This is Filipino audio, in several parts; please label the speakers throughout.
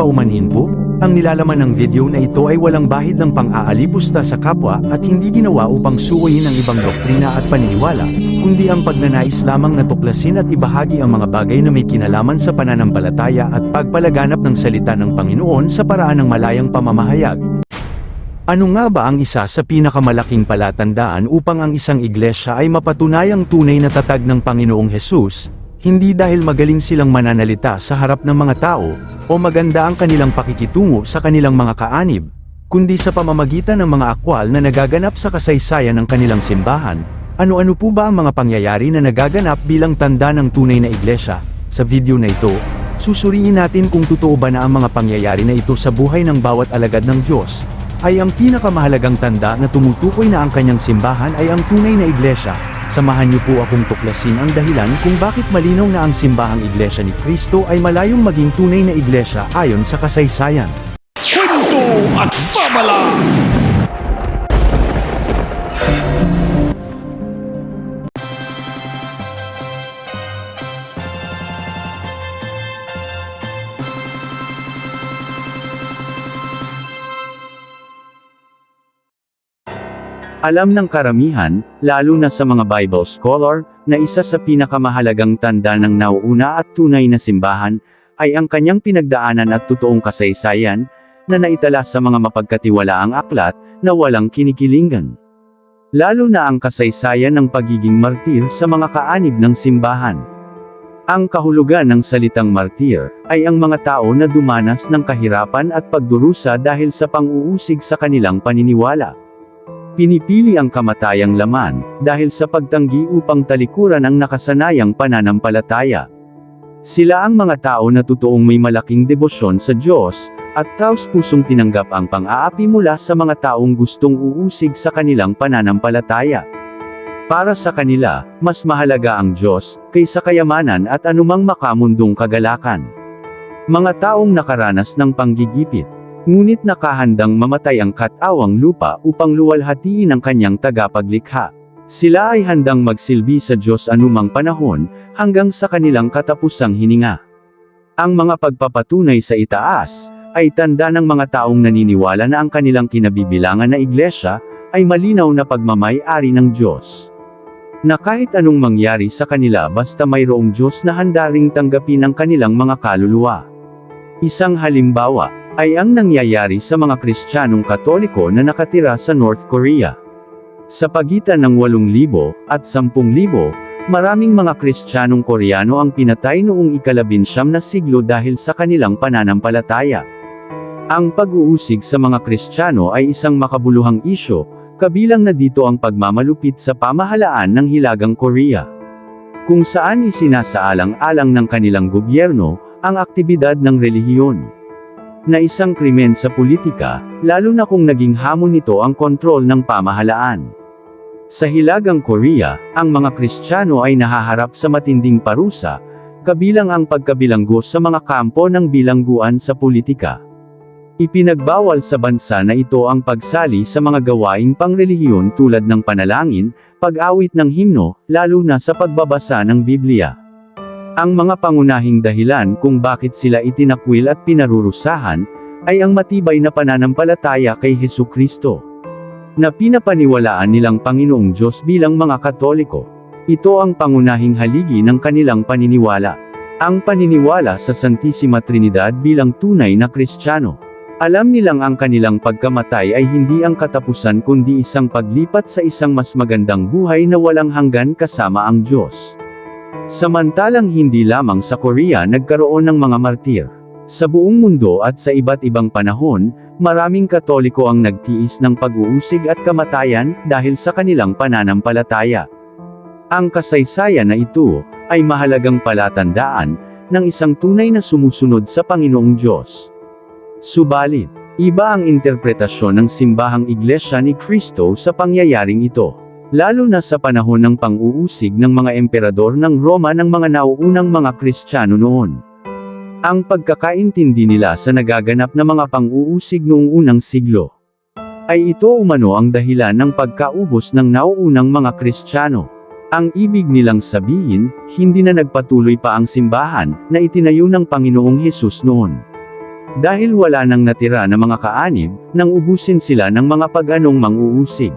Speaker 1: paumanhin po? Ang nilalaman ng video na ito ay walang bahid ng pang-aalipusta sa kapwa at hindi ginawa upang suwayin ang ibang doktrina at paniniwala, kundi ang pagnanais lamang na tuklasin at ibahagi ang mga bagay na may kinalaman sa pananampalataya at pagpalaganap ng salita ng Panginoon sa paraan ng malayang pamamahayag. Ano nga ba ang isa sa pinakamalaking palatandaan upang ang isang iglesia ay mapatunayang tunay na tatag ng Panginoong Hesus, hindi dahil magaling silang mananalita sa harap ng mga tao, o maganda ang kanilang pakikitungo sa kanilang mga kaanib, kundi sa pamamagitan ng mga akwal na nagaganap sa kasaysayan ng kanilang simbahan, ano-ano po ba ang mga pangyayari na nagaganap bilang tanda ng tunay na iglesia? Sa video na ito, susuriin natin kung totoo ba na ang mga pangyayari na ito sa buhay ng bawat alagad ng Diyos, ay ang pinakamahalagang tanda na tumutukoy na ang kanyang simbahan ay ang tunay na iglesia. Samahan niyo po akong tuklasin ang dahilan kung bakit malinaw na ang simbahang iglesia ni Kristo ay malayong maging tunay na iglesia ayon sa kasaysayan.
Speaker 2: Kwento at babala!
Speaker 1: Alam ng karamihan, lalo na sa mga Bible scholar, na isa sa pinakamahalagang tanda ng nauuna at tunay na simbahan, ay ang kanyang pinagdaanan at totoong kasaysayan, na naitala sa mga mapagkatiwalaang aklat, na walang kinikilingan. Lalo na ang kasaysayan ng pagiging martir sa mga kaanib ng simbahan. Ang kahulugan ng salitang martir, ay ang mga tao na dumanas ng kahirapan at pagdurusa dahil sa pang-uusig sa kanilang paniniwala. Pinipili ang kamatayang laman, dahil sa pagtanggi upang talikuran ang nakasanayang pananampalataya. Sila ang mga tao na totoong may malaking debosyon sa Diyos, at taos pusong tinanggap ang pang-aapi mula sa mga taong gustong uusig sa kanilang pananampalataya. Para sa kanila, mas mahalaga ang Diyos, kaysa kayamanan at anumang makamundong kagalakan. Mga taong nakaranas ng panggigipit, Ngunit nakahandang mamatay ang katawang lupa upang luwalhatiin ang kanyang tagapaglikha. Sila ay handang magsilbi sa Diyos anumang panahon, hanggang sa kanilang katapusang hininga. Ang mga pagpapatunay sa itaas, ay tanda ng mga taong naniniwala na ang kanilang kinabibilangan na iglesia, ay malinaw na pagmamay-ari ng Diyos. Na kahit anong mangyari sa kanila basta mayroong Diyos na handa ring tanggapin ang kanilang mga kaluluwa. Isang halimbawa, ay ang nangyayari sa mga Kristiyanong Katoliko na nakatira sa North Korea. Sa pagitan ng 8,000 at 10,000, maraming mga Kristiyanong Koreano ang pinatay noong ikalabinsyam na siglo dahil sa kanilang pananampalataya. Ang pag-uusig sa mga Kristiyano ay isang makabuluhang isyo, kabilang na dito ang pagmamalupit sa pamahalaan ng Hilagang Korea. Kung saan isinasaalang-alang ng kanilang gobyerno, ang aktibidad ng relihiyon na isang krimen sa politika, lalo na kung naging hamon nito ang kontrol ng pamahalaan. Sa Hilagang Korea, ang mga Kristiyano ay nahaharap sa matinding parusa, kabilang ang pagkabilanggo sa mga kampo ng bilangguan sa politika. Ipinagbawal sa bansa na ito ang pagsali sa mga gawaing pangrelihiyon tulad ng panalangin, pag-awit ng himno, lalo na sa pagbabasa ng Biblia. Ang mga pangunahing dahilan kung bakit sila itinakwil at pinarurusahan, ay ang matibay na pananampalataya kay Hesu Kristo. Na pinapaniwalaan nilang Panginoong Diyos bilang mga Katoliko. Ito ang pangunahing haligi ng kanilang paniniwala. Ang paniniwala sa Santissima Trinidad bilang tunay na Kristiyano. Alam nilang ang kanilang pagkamatay ay hindi ang katapusan kundi isang paglipat sa isang mas magandang buhay na walang hanggan kasama ang Diyos. Samantalang hindi lamang sa Korea nagkaroon ng mga martir. Sa buong mundo at sa iba't ibang panahon, maraming Katoliko ang nagtiis ng pag-uusig at kamatayan dahil sa kanilang pananampalataya. Ang kasaysayan na ito ay mahalagang palatandaan ng isang tunay na sumusunod sa Panginoong Diyos. Subalit, iba ang interpretasyon ng simbahang iglesia ni Kristo sa pangyayaring ito. Lalo na sa panahon ng pang-uusig ng mga emperador ng Roma ng mga nauunang mga Kristiyano noon. Ang pagkakaintindi nila sa nagaganap na mga pang-uusig noong unang siglo. Ay ito umano ang dahilan ng pagkaubos ng nauunang mga Kristiyano. Ang ibig nilang sabihin, hindi na nagpatuloy pa ang simbahan, na itinayo ng Panginoong Hesus noon. Dahil wala nang natira na mga kaanib, nang ubusin sila ng mga pag-anong mang-uusig.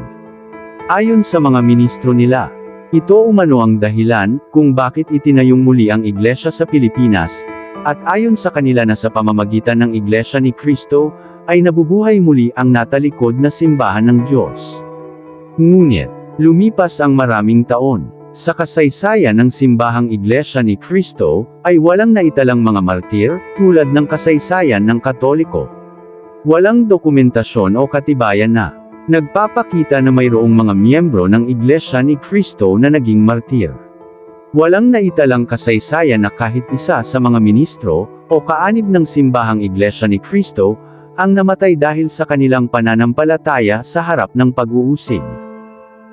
Speaker 1: Ayon sa mga ministro nila, ito umano ang dahilan kung bakit itinayong muli ang iglesia sa Pilipinas, at ayon sa kanila na sa pamamagitan ng iglesia ni Kristo, ay nabubuhay muli ang natalikod na simbahan ng Diyos. Ngunit, lumipas ang maraming taon. Sa kasaysayan ng simbahang iglesia ni Kristo, ay walang naitalang mga martir, tulad ng kasaysayan ng Katoliko. Walang dokumentasyon o katibayan na nagpapakita na mayroong mga miyembro ng iglesia ni Kristo na naging martir. Walang naitalang kasaysayan na kahit isa sa mga ministro, o kaanib ng simbahang iglesia ni Kristo, ang namatay dahil sa kanilang pananampalataya sa harap ng pag-uusig.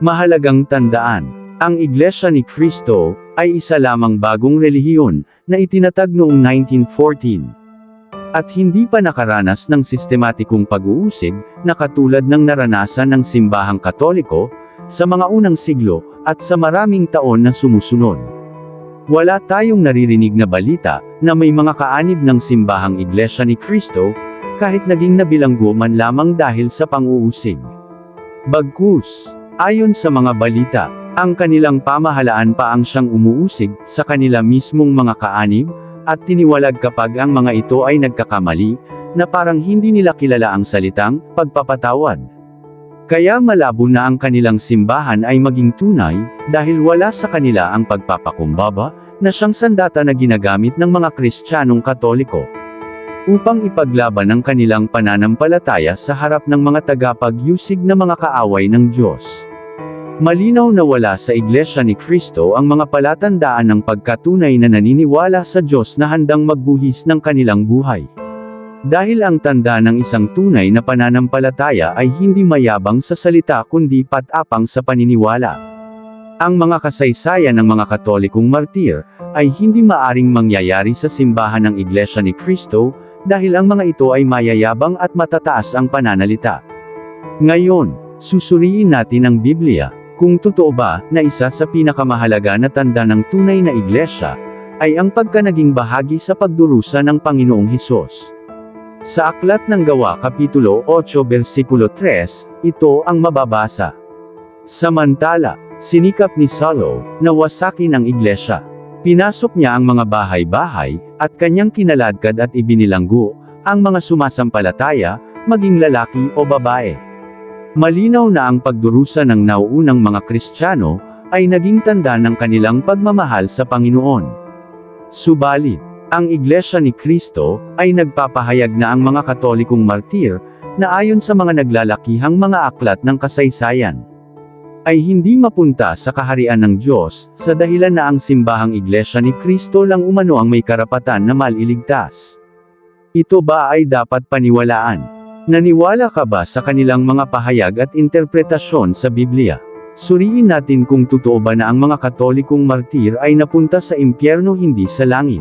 Speaker 1: Mahalagang tandaan, ang Iglesia ni Kristo ay isa lamang bagong relihiyon na itinatag noong 1914. At hindi pa nakaranas ng sistematikong pag-uusig na katulad ng naranasan ng simbahang katoliko sa mga unang siglo at sa maraming taon na sumusunod. Wala tayong naririnig na balita na may mga kaanib ng simbahang Iglesia ni Kristo kahit naging nabilanggo man lamang dahil sa pang-uusig. Bagkus, ayon sa mga balita, ang kanilang pamahalaan pa ang siyang umuusig sa kanila mismong mga kaanib, at tiniwalag kapag ang mga ito ay nagkakamali, na parang hindi nila kilala ang salitang pagpapatawad. Kaya malabo na ang kanilang simbahan ay maging tunay, dahil wala sa kanila ang pagpapakumbaba, na siyang sandata na ginagamit ng mga Kristiyanong Katoliko. Upang ipaglaban ang kanilang pananampalataya sa harap ng mga tagapag-usig na mga kaaway ng Diyos. Malinaw na wala sa Iglesia ni Kristo ang mga palatandaan ng pagkatunay na naniniwala sa Diyos na handang magbuhis ng kanilang buhay. Dahil ang tanda ng isang tunay na pananampalataya ay hindi mayabang sa salita kundi patapang sa paniniwala. Ang mga kasaysayan ng mga katolikong martir, ay hindi maaring mangyayari sa simbahan ng Iglesia ni Kristo, dahil ang mga ito ay mayayabang at matataas ang pananalita. Ngayon, susuriin natin ang Biblia, kung totoo ba, na isa sa pinakamahalaga na tanda ng tunay na iglesia, ay ang pagka naging bahagi sa pagdurusa ng Panginoong Hesus. Sa Aklat ng Gawa Kapitulo 8 Versikulo 3, ito ang mababasa. Samantala, sinikap ni Salo, na wasakin ang iglesia. Pinasok niya ang mga bahay-bahay, at kanyang kinaladkad at ibinilanggo, ang mga sumasampalataya, maging lalaki o babae. Malinaw na ang pagdurusa ng nauunang mga Kristiyano, ay naging tanda ng kanilang pagmamahal sa Panginoon. Subalit, ang Iglesia ni Kristo, ay nagpapahayag na ang mga katolikong martir, na ayon sa mga naglalakihang mga aklat ng kasaysayan, ay hindi mapunta sa kaharian ng Diyos, sa dahilan na ang simbahang Iglesia ni Kristo lang umano ang may karapatan na maliligtas. Ito ba ay dapat paniwalaan? Naniwala ka ba sa kanilang mga pahayag at interpretasyon sa Biblia? Suriin natin kung totoo ba na ang mga katolikong martir ay napunta sa impyerno hindi sa langit.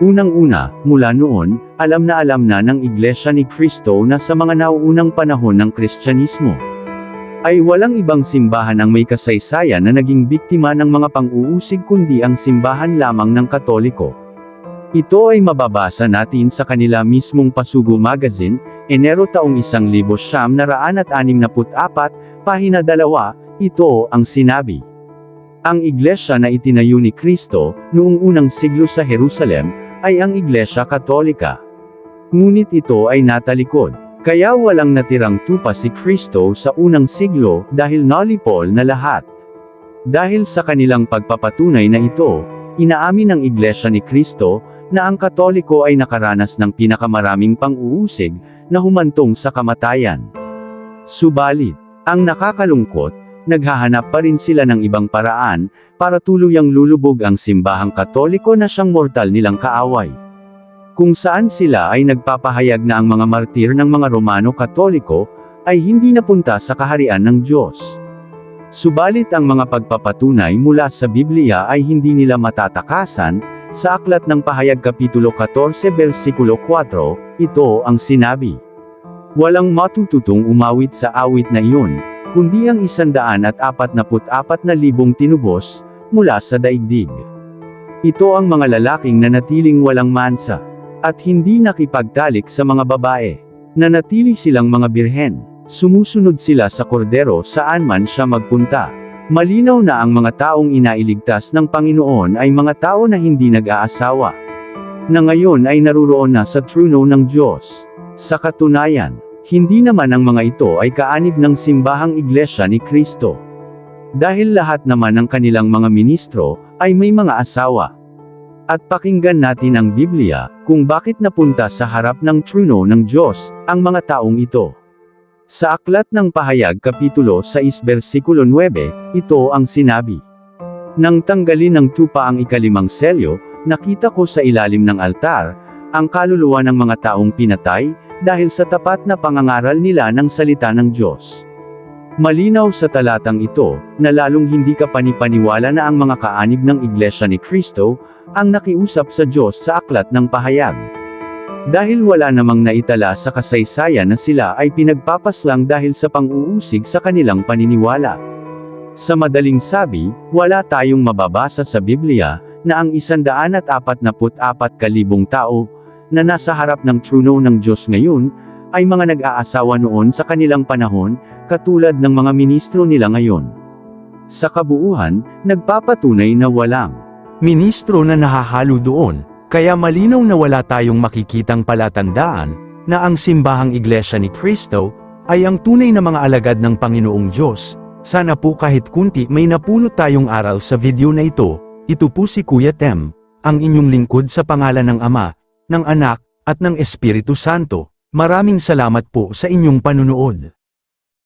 Speaker 1: Unang-una, mula noon, alam na alam na ng Iglesia ni Kristo na sa mga nauunang panahon ng Kristyanismo, ay walang ibang simbahan ang may kasaysayan na naging biktima ng mga pang-uusig kundi ang simbahan lamang ng Katoliko. Ito ay mababasa natin sa kanila mismong Pasugo Magazine, Enero taong 1964, pahina 2, ito ang sinabi. Ang iglesia na itinayo ni Kristo, noong unang siglo sa Jerusalem, ay ang Iglesia Katolika. Ngunit ito ay natalikod. Kaya walang natirang tupa si Kristo sa unang siglo, dahil nalipol na lahat. Dahil sa kanilang pagpapatunay na ito, inaamin ng Iglesia ni Kristo, na ang Katoliko ay nakaranas ng pinakamaraming pang-uusig, na humantong sa kamatayan. Subalit, ang nakakalungkot, naghahanap pa rin sila ng ibang paraan, para tuluyang lulubog ang simbahang katoliko na siyang mortal nilang kaaway. Kung saan sila ay nagpapahayag na ang mga martir ng mga Romano Katoliko, ay hindi napunta sa kaharian ng Diyos. Subalit ang mga pagpapatunay mula sa Biblia ay hindi nila matatakasan, sa Aklat ng Pahayag Kapitulo 14 Versikulo 4, ito ang sinabi. Walang matututong umawit sa awit na iyon, kundi ang isandaan at apat na libong tinubos, mula sa daigdig. Ito ang mga lalaking na natiling walang mansa. At hindi nakipagtalik sa mga babae. Nanatili silang mga birhen. Sumusunod sila sa kordero saan man siya magpunta. Malinaw na ang mga taong inailigtas ng Panginoon ay mga tao na hindi nag-aasawa. Na ngayon ay naruroon na sa truno ng Diyos. Sa katunayan, hindi naman ang mga ito ay kaanib ng simbahang iglesia ni Kristo. Dahil lahat naman ng kanilang mga ministro ay may mga asawa. At pakinggan natin ang Biblia kung bakit napunta sa harap ng truno ng Diyos ang mga taong ito. Sa Aklat ng Pahayag Kapitulo 6 versikulo 9, ito ang sinabi. Nang tanggalin ng tupa ang ikalimang selyo, nakita ko sa ilalim ng altar, ang kaluluwa ng mga taong pinatay, dahil sa tapat na pangangaral nila ng salita ng Diyos. Malinaw sa talatang ito, na lalong hindi ka panipaniwala na ang mga kaanib ng Iglesia ni Kristo, ang nakiusap sa Diyos sa Aklat ng Pahayag. Dahil wala namang naitala sa kasaysayan na sila ay pinagpapaslang dahil sa pang-uusig sa kanilang paniniwala. Sa madaling sabi, wala tayong mababasa sa Biblia, na ang isandaan at apat naput apat kalibong tao, na nasa harap ng truno ng Diyos ngayon, ay mga nag-aasawa noon sa kanilang panahon, katulad ng mga ministro nila ngayon. Sa kabuuhan, nagpapatunay na walang
Speaker 3: Ministro na nahahalo doon, kaya malinaw na wala tayong makikitang palatandaan, na ang simbahang iglesia ni Kristo, ay ang tunay na mga alagad ng Panginoong Diyos. Sana po kahit kunti may napulot tayong aral sa video na ito, ito po si Kuya Tem, ang inyong lingkod sa pangalan ng Ama, ng Anak, at ng Espiritu Santo. Maraming salamat po sa inyong panunood.